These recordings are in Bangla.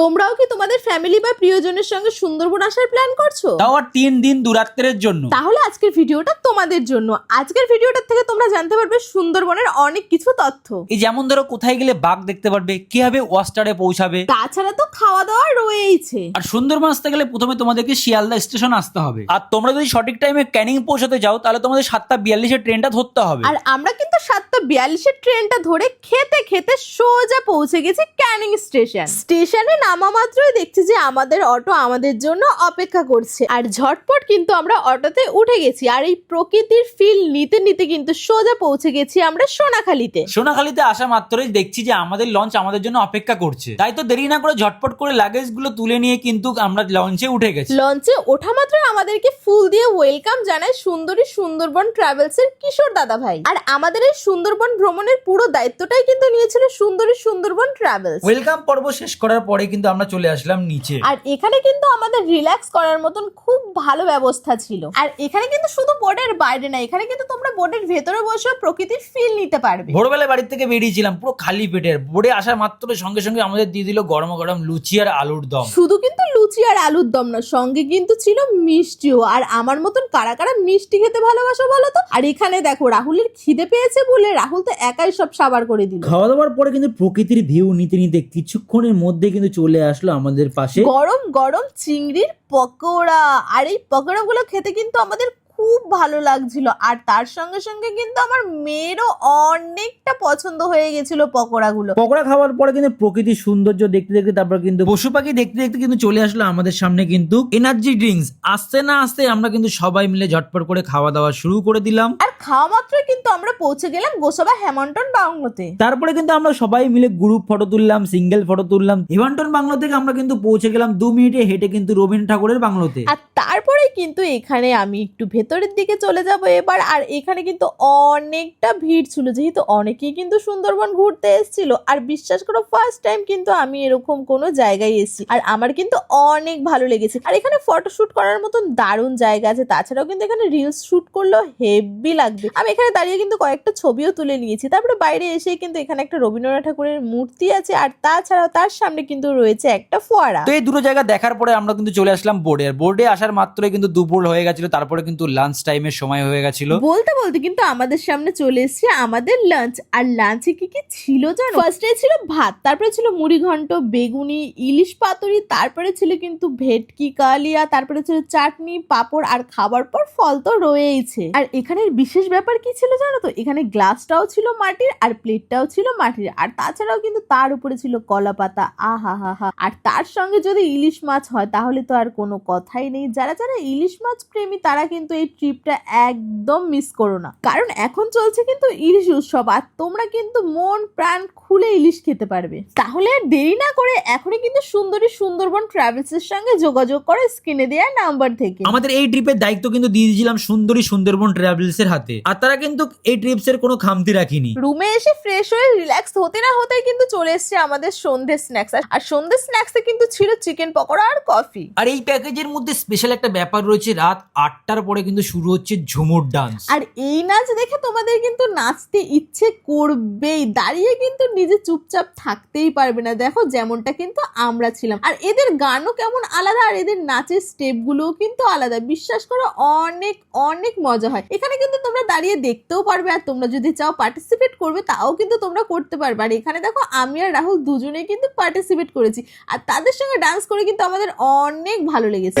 তোমরাও কি তোমাদের ফ্যামিলি বা প্রিয়জনের সঙ্গে সুন্দরবন আসার প্ল্যান করছ? তাও আর তিন দিন দূরাত্মের জন্য। তাহলে আজকের ভিডিওটা তোমাদের জন্য। আজকের ভিডিওটা থেকে তোমরা জানতে পারবে সুন্দরবনের অনেক কিছু তথ্য। এই যেমন ধরো কোথায় গেলে বাঘ দেখতে পারবে কীভাবে ওয়াস্টারে পৌঁছাবে। তাছাড়া তো খাওয়া দাওয়া রয়েইছে। আর সুন্দরবন আসতে গেলে প্রথমে তোমাদেরকে শিয়ালদা স্টেশন আসতে হবে। আর তোমরা যদি সঠিক টাইমে ক্যানিং পৌঁছাতে যাও তাহলে তোমাদের সাতটা বিয়াল্লিশের ট্রেনটা ধরতে হবে। আর আমরা কিন্তু সাতটা বিয়াল্লিশের ট্রেনটা ধরে খেতে খেতে সোজা পৌঁছে গেছি ক্যানিং স্টেশন। স্টেশনে নামা মাত্রই দেখছি যে আমাদের অটো আমাদের জন্য অপেক্ষা করছে। আর ঝটপট কিন্তু আমরা অটোতে উঠে গেছি। আর এই প্রকৃতির ফিল নিতে নিতে কিন্তু সোজা পৌঁছে গেছি আমরা সোনাখালিতে। সোনাখালীতে আসা মাত্রই দেখছি যে আমাদের লঞ্চ আমাদের জন্য অপেক্ষা করছে। তাই তো দেরি না করে ঝটপট করে লাগেজগুলো তুলে নিয়ে কিন্তু আমরা লঞ্চে উঠে গেছি। লঞ্চে ওঠা মাত্রই আমাদেরকে ফুল দিয়ে ওয়েলকাম জানায় সুন্দরী সুন্দরবন ট্রাভেলস এর কিশোর দাদা ভাই। আর আমাদের এই সুন্দরবন ভ্রমণের পুরো দায়িত্বটাই কিন্তু নিয়েছিল সুন্দরী সুন্দরবন ট্রাভেলস ওয়েলকাম পর্ব শেষ করার পরে কিন্তু আমরা চলে আসলাম নিচে। আর এখানে কিন্তু আমাদের রিল্যাক্স করার মতন খুব ভালো ব্যবস্থা ছিল। আর এখানে কিন্তু শুধু বোর্ডের বাইরে না এখানে কিন্তু তোমরা বোর্ডের ভেতরে বসে প্রকৃতির ফিল নিতে পারবে। ভোরবেলা বাড়ির থেকে বেরিয়েছিলাম পুরো খালি পেটের। বোর্ডে আসার মাত্র সঙ্গে সঙ্গে আমাদের দিয়ে দিল গরম গরম লুচি আর আলুর দম। শুধু কিন্তু লুচি আর আলুর দম না সঙ্গে কিন্তু ছিল মিষ্টিও। আর আমার মতন কারা কারা মিষ্টি খেতে ভালোবাসো বলো তো? আর এখানে দেখো রাহুলের খিদে পেয়েছে বলে রাহুল তো একাই সব সাবার করে দিল। খাওয়া দাওয়ার পরে কিন্তু প্রকৃতির ভিউ নিতে নিতে কিছুক্ষণের মধ্যে কিন্তু চলে আসলো আমাদের পাশে। গরম গরম চিংড়ির পকোড়া। আর এই পকোড়াগুলো খেতে কিন্তু আমাদের খুব ভালো লাগছিল। আর তার সঙ্গে সঙ্গে কিন্তু আমার মেয়েরও অনেকটা পছন্দ হয়ে গেছিল পকোড়াগুলো। পকোড়া খাওয়ার পরে কিন্তু প্রকৃতির সৌন্দর্য দেখতে দেখতে তারপর কিন্তু পশু পাখি দেখতে দেখতে কিন্তু চলে আসলো আমাদের সামনে কিন্তু এনার্জি ড্রিঙ্কস আসতে না আসতে আমরা কিন্তু সবাই মিলে ঝটপট করে খাওয়া দাওয়া শুরু করে দিলাম। আর খাওয়া মাত্রই কিন্তু আমরা পৌঁছে গেলাম গোসাবা হ্যামন্টন বাংলোতে। তারপরে কিন্তু আমরা সবাই মিলে গ্রুপ ফটো তুললাম সিঙ্গেল ফটো তুললাম। হিমান্টন বাংলো থেকে আমরা কিন্তু পৌঁছে গেলাম দু মিনিটে হেঁটে কিন্তু রবীন্দ্র ঠাকুরের বাংলোতে। আর তারপরে কিন্তু এখানে আমি একটু ভেতরের দিকে চলে যাব এবার, আর এখানে কিন্তু অনেকটা ভিড় ছিল। যেহেতু অনেকেই কিন্তু সুন্দরবন ঘুরতে এসেছিল, আর বিশ্বাস করো ফার্স্ট টাইম কিন্তু আমি এরকম কোনো জায়গায় এসেছি। আর আমার কিন্তু অনেক ভালো লেগেছে। আর এখানে ফটোশুট করার মতন দারুণ জায়গা আছে। তাছাড়াও কিন্তু এখানে রিলস শুট করলেও হেভি লাগবে। আমি এখানে দাঁড়িয়ে কিন্তু কয়েকটা ছবিও তুলে নিয়েছি। তারপরে বাইরে এসে কিন্তু এখানে একটা রবীন্দ্রনাথ ঠাকুরের মূর্তি আছে, আর তাছাড়াও তার সামনে কিন্তু রয়েছে একটা ফোয়ারা। তো এই দুটো জায়গা দেখার পরে আমরা কিন্তু চলে আসলাম বোর্ডে আর বোর্ডে আসার মাত্রই কিন্তু দুপুর হয়ে গেছিল, তারপরে কিন্তু লাঞ্চ টাইমের সময় হয়ে গেছিল। বলতে বলতে কিন্তু আমাদের সামনে চলে এসেছে আমাদের লাঞ্চ আর লাঞ্চে কি কি ছিল জানো? ফার্স্টে ছিল ভাত, তারপরে ছিল মুড়ি ঘন্ট, বেগুনি, ইলিশ পাতুরি, তারপরে ছিল কিন্তু ভেটকি, কালিয়া, তারপরে ছিল চাটনি, পাঁপড়, আর খাবার পর ফল তো রয়েইছে। আর এখানের বিশেষ ব্যাপার কি ছিল জানো তো? এখানে গ্লাসটাও ছিল মাটির, আর প্লেটটাও ছিল মাটির, আর তাছাড়াও কিন্তু তার উপরে ছিল কলা পাতা আহা হা হা আর তার সঙ্গে যদি ইলিশ মাছ হয়, তাহলে তো আর কোনো কথাই নেই। যারা যারা ইলিশ মাছ প্রেমী তারা কিন্তু এই ট্রিপটা একদম মিস করো না। কারণ এখন চলছে কিন্তু ইলিশ উৎসব আর তোমরা কিন্তু মন প্রাণ খুলে ইলিশ খেতে পারবে। তাহলে আর দেরি না করে এখনই কিন্তু সুন্দরী সুন্দরবন ট্রাভেলস এর সঙ্গে যোগাযোগ করো স্ক্রিনে দেওয়া নাম্বার থেকে। আমাদের এই ট্রিপের দায়িত্ব কিন্তু দিয়ে দিয়েছিলাম সুন্দরী সুন্দরবন ট্রাভেলস এর হাতে। আর তারা কিন্তু এই ট্রিপস এর কোনো খামতি রাখিনি। রুমে এসে ফ্রেশ হয়ে রিল্যাক্স হতে না হতেই কিন্তু চলে এসেছে আমাদের সন্ধ্যে স্ন্যাক্স আর সন্ধ্যে স্ন্যাক্সে কিন্তু ছিল চিকেন পকোড়া আর কফি আর এই প্যাকেজের মধ্যে স্পেশাল একটা ব্যাপার রয়েছে, রাত আটটার পরে কিন্তু শুরু হচ্ছে ঝুমুর ডান্স আর এই নাচ দেখে তোমাদের কিন্তু নাচতে ইচ্ছে করবেই, দাঁড়িয়ে কিন্তু নিজে চুপচাপ থাকতেই পারবে না। দেখো যেমনটা কিন্তু আমরা ছিলাম। আর এদের গানও কেমন আলাদা, আর এদের নাচের স্টেপ গুলোও কিন্তু আলাদা। বিশ্বাস করো, অনেক অনেক মজা হয়। এখানে কিন্তু তোমরা দাঁড়িয়ে দেখতেও পারবে, আর তোমরা যদি চাও পার্টিসিপেট করবে, তাও কিন্তু তোমরা করতে পারবে। আর এখানে দেখো, আমি আর রাহুল দুজনেই কিন্তু পার্টিসিপেট করেছি। আর তাদের সঙ্গে ডান্স করে কিন্তু আমাদের অনেক ভালো লেগেছে।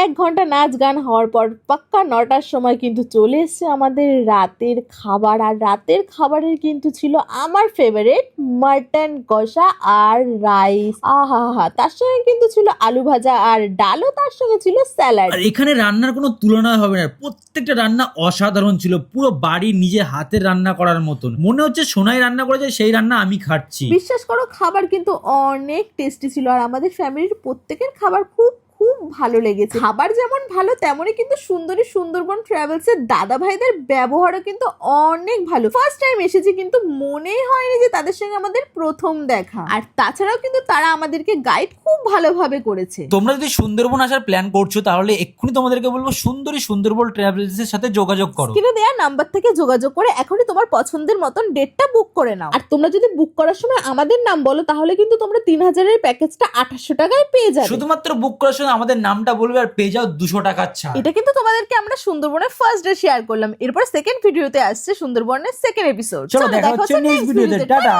এক ঘণ্টা নাচ গান হওয়ার পর পাক্কা নটার সময় কিন্তু চলে এসছে আমাদের রাতের খাবার। আর রাতের খাবারের কিন্তু ছিল আমার ফেভারিট মাটন কষা আর রাইস আহা হা তার সঙ্গে কিন্তু ছিল আলু ভাজা আর ডালও তার সঙ্গে ছিল স্যালাড আর এখানে রান্নার কোনো তুলনা হবে না। প্রত্যেকটা রান্না অসাধারণ ছিল। পুরো বাড়ি নিজের হাতের রান্না করার মতন। মনে হচ্ছে সোনাই রান্না করেছে সেই রান্না আমি খাচ্ছি। বিশ্বাস করো খাবার কিন্তু অনেক টেস্টি ছিল। আর আমাদের ফ্যামিলির প্রত্যেকের খাবার খুব খুব ভালো লেগেছে। খাবার যেমন ভালো তেমনই কিন্তু সুন্দরী সুন্দরবন ট্রাভেলস এর দাদা ভাইদের ব্যবহারও কিন্তু অনেক ভালো। ফার্স্ট টাইম এসেছি কিন্তু মনেই হয়নি যে তাদের সঙ্গে আমাদের প্রথম দেখা। আর তাছাড়াও কিন্তু তারা আমাদেরকে গাইড খুব ভালোভাবে করেছে। তোমরা যদি সুন্দরবন আসার প্ল্যান করছ তাহলে এক্ষুনি তোমাদেরকে বলব সুন্দরী সুন্দরবন ট্রাভেলস এর সাথে যোগাযোগ করো। স্ক্রিনে দেওয়া নাম্বার থেকে যোগাযোগ করে এখনই তোমার পছন্দের মতন ডেটটা বুক করে নাও। আর তোমরা যদি বুক করার সময় আমাদের নাম বলো তাহলে কিন্তু তোমরা তিন হাজারের প্যাকেজটা আঠাশশো টাকায় পেয়ে যাবে। শুধুমাত্র বুক করার সময় আমাদের নামটা বলবে আর পেয়ে যাও দুশো টাকার ছাড়। এটা কিন্তু তোমাদেরকে আমরা সুন্দরবনের ফার্স্ট ডে শেয়ার করলাম। এরপর সেকেন্ড ভিডিওতে আসছে সুন্দরবনের সেকেন্ড এপিসোড চলো দেখা হচ্ছে নেক্সট ভিডিওতে টাটা।